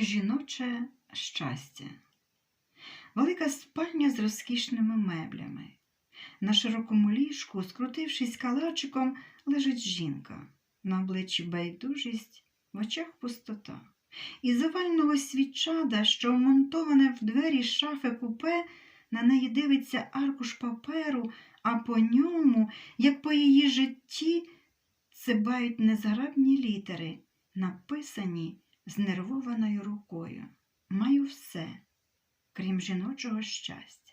Жіноче щастя. Велика спальня з розкішними меблями. На широкому ліжку, скрутившись калачиком, лежить жінка. На обличчі байдужість, в очах пустота. Із овального свічада, що вмонтоване в двері шафи купе, на неї дивиться аркуш паперу, а по ньому, як по її житті, цибають незграбні літери, написані знервованою рукою. Маю все, крім жіночого щастя.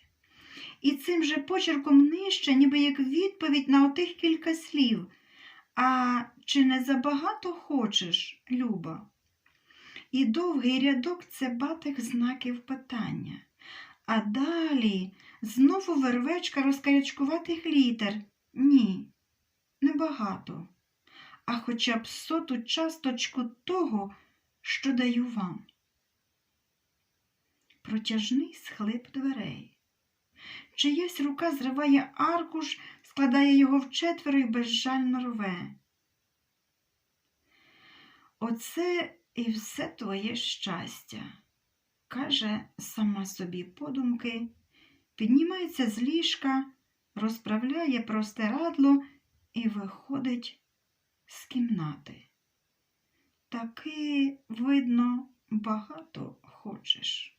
І цим же почерком нижче, ніби як відповідь на отих кілька слів. А чи не забагато хочеш, Люба? І довгий рядок цебатих знаків питання. А далі знову вервечка розкарячкуватих літер. Ні, небагато. А хоча б соту часточку того, що даю вам. Протяжний схлип дверей. Чиясь рука зриває аркуш, складає його вчетверо і безжально рве. Оце і все твоє щастя, каже сама собі подумки, піднімається з ліжка, розправляє простирадло і виходить з кімнати. Таки, видно, багато хочеш.